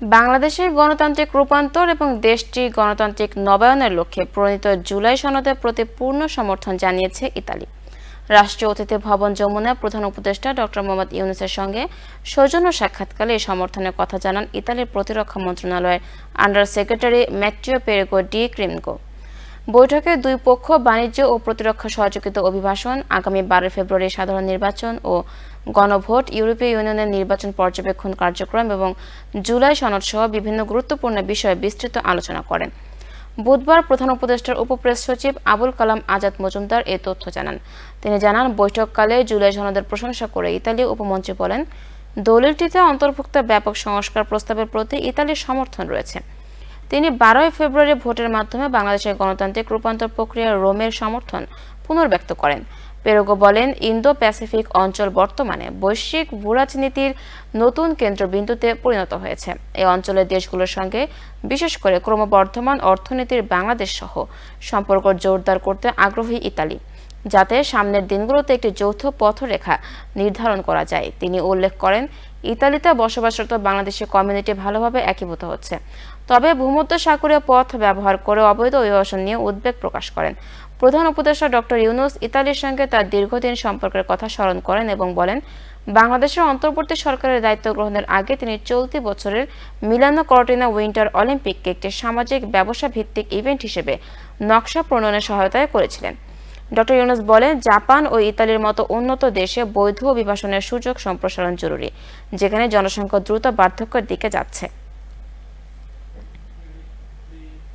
বাংলাদেশের গণতান্ত্রিক রূপান্তর এবং দেশটি গণতান্ত্রিক নবায়নের লক্ষ্যে প্রণীত জুলাই সনদের প্রতি পূর্ণ সমর্থন জানিয়েছে ইতালি। রাষ্ট্রীয় অতিথি ভবন যমুনা প্রধান উপদেষ্টা ডক্টর মোহাম্মদ ইউনুসের সঙ্গে সৌজন্য সাক্ষাৎকালে এই সমর্থনের কথা জানান ইতালির প্রতিরক্ষা মন্ত্রণালয়ের under secretary Matteo Perego di Cremnago. বৈঠকে দুই পক্ষ বাণিজ্য ও প্রতিরক্ষা সহযোগিতা অভিভাষণ আগামী বারো ফেব্রুয়ারি সাধারণ নির্বাচন ও গণভোট, ইউরোপীয় ইউনিয়নের নির্বাচন পর্যবেক্ষণ কার্যক্রম এবং জুলাই সনদ সহ বিভিন্ন গুরুত্বপূর্ণ বিষয়ে বিস্তৃত আলোচনা করেন। বুধবার প্রধান উপদেষ্টার উপপ্রেস সচিব আবুল কালাম আজাদ মজুমদার এ তথ্য জানান। তিনি জানান, বৈঠককালে জুলাই সনদের প্রশংসা করে ইতালি উপমন্ত্রী বলেন, দলিলটিতে অন্তর্ভুক্ত ব্যাপক সংস্কার প্রস্তাবের প্রতি ইতালির সমর্থন রয়েছে। তিনি বারোই ফেব্রুয়ারি ভোটের মাধ্যমে বাংলাদেশের গণতান্ত্রিক রূপান্তর প্রক্রিয়ার রোমের সমর্থন পুনর্ব্যক্ত করেন। পেরোগো বলেন ইন্দো প্যাসিফিক অঞ্চল বর্তমানে বৈশ্বিক ভূরাজনীতির নতুন কেন্দ্রবিন্দুতে পরিণত হয়েছে। এই অঞ্চলের দেশগুলোর সঙ্গে বিশেষ করে ক্রমবর্ধমান অর্থনীতির বাংলাদেশ সহ সম্পর্ক জোরদার করতে আগ্রহী ইতালি। যাতে সামনের দিনগুলোতে একটি যৌথ পথরেখা নির্ধারণ করা যায়। তিনি উল্লেখ করেন, ইতালিতে বসবাসরত বাংলাদেশি কমিউনিটি ভালোভাবে একীভূত হচ্ছে। তবে ভূমধ্য সাগরীয় পথ ব্যবহার করে অবৈধ অভিবাসন নিয়ে উদ্বেগ প্রকাশ করেন। প্রধান উপদেষ্টা ডক্টর ইউনুস ইতালির সঙ্গে তার দীর্ঘদিন সম্পর্কের কথা স্মরণ করেন এবং বলেন, বাংলাদেশের অন্তর্বর্তী সরকারের দায়িত্ব গ্রহণের আগে তিনি চলতি বছরের মিলানো কর্টিনা উইন্টার অলিম্পিককে একটি সামাজিক ব্যবসা ভিত্তিক ইভেন্ট হিসেবে নকশা প্রণয়নে সহায়তায় করেছিলেন। ডক্টর ইউনুস বলেন, জাপান ও ইতালির মতো উন্নত দেশে বৈধ অভিবাসনের সুযোগ সম্প্রসারণ জরুরি, যেখানে জনসংখ্যা দ্রুত বার্ধক্যের দিকে যাচ্ছে।